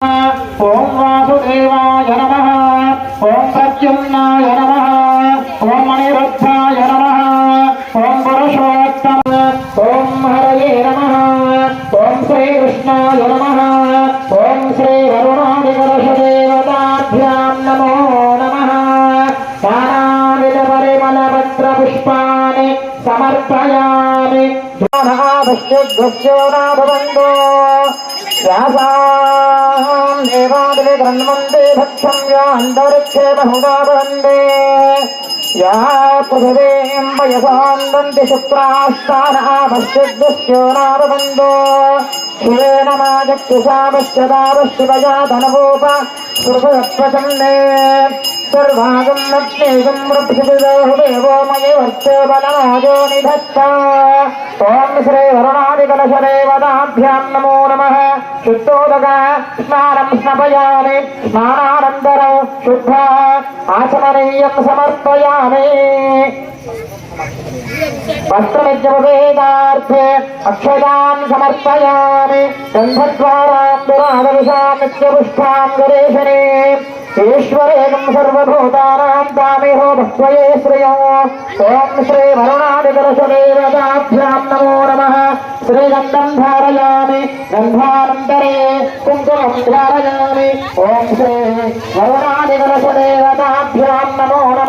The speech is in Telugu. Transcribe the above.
ఓం వాసుదేవాయ నమ. ఓం ప్రత్యున్నాయ నమ. ఓం మణిరత్నాయ నమ. ఓం పురుషోత్తమ. ఓం హరయే నమ. ఓం శ్రీకృష్ణాయ నమ. ఓం శ్రీ వరుణాదికలశదేవతాభ్యాం నమో నమ. నానావిధ పరిమళ పత్ర పుష్పాన్ని సమర్పయామి. ధ్యానాభశ్యుభ్యో వ్యాసాం దేవాదివి గృహ్ణంతే భక్షం యాంతరిక్షే బహుగా వందే యా పృథివీం వయసాందంతి శుక్రాస్తానాభశ్యుభ్యో నాభవందో శివేన మాజక్షుషాభశ్యదాభశివయా ధనభూప సుభవత్వచందే सर्वागं नग्नेगं वृक्षिदेवो मयि वर्तो बलमोजो निधत्त ॐ श्रीवरुणादिकलशदेवताभ्यां नमो नमः शुद्धोदक स्नानं स्नपयामि स्नानानन्तरं शुद्ध आचमनीयं समर्पयामि वस्त्रमित्यपवेदार्थे अक्षतान् समर्पयामि गन्धद्वारां दुरादविषां नित्यपुष्पां ఈశ్వరేణం సర్వభూతానాం స్వయే శ్రియం. ఓం శ్రీ వరుణాదిపురుషదేవతాభ్యాం నమో నమ. శ్రీగంధం ధారయామి గంధానంతరే కుంకుమం ధారయామి. ఓం శ్రీ వరుణాదిపురుషదేవతాభ్యాం నమో నమ.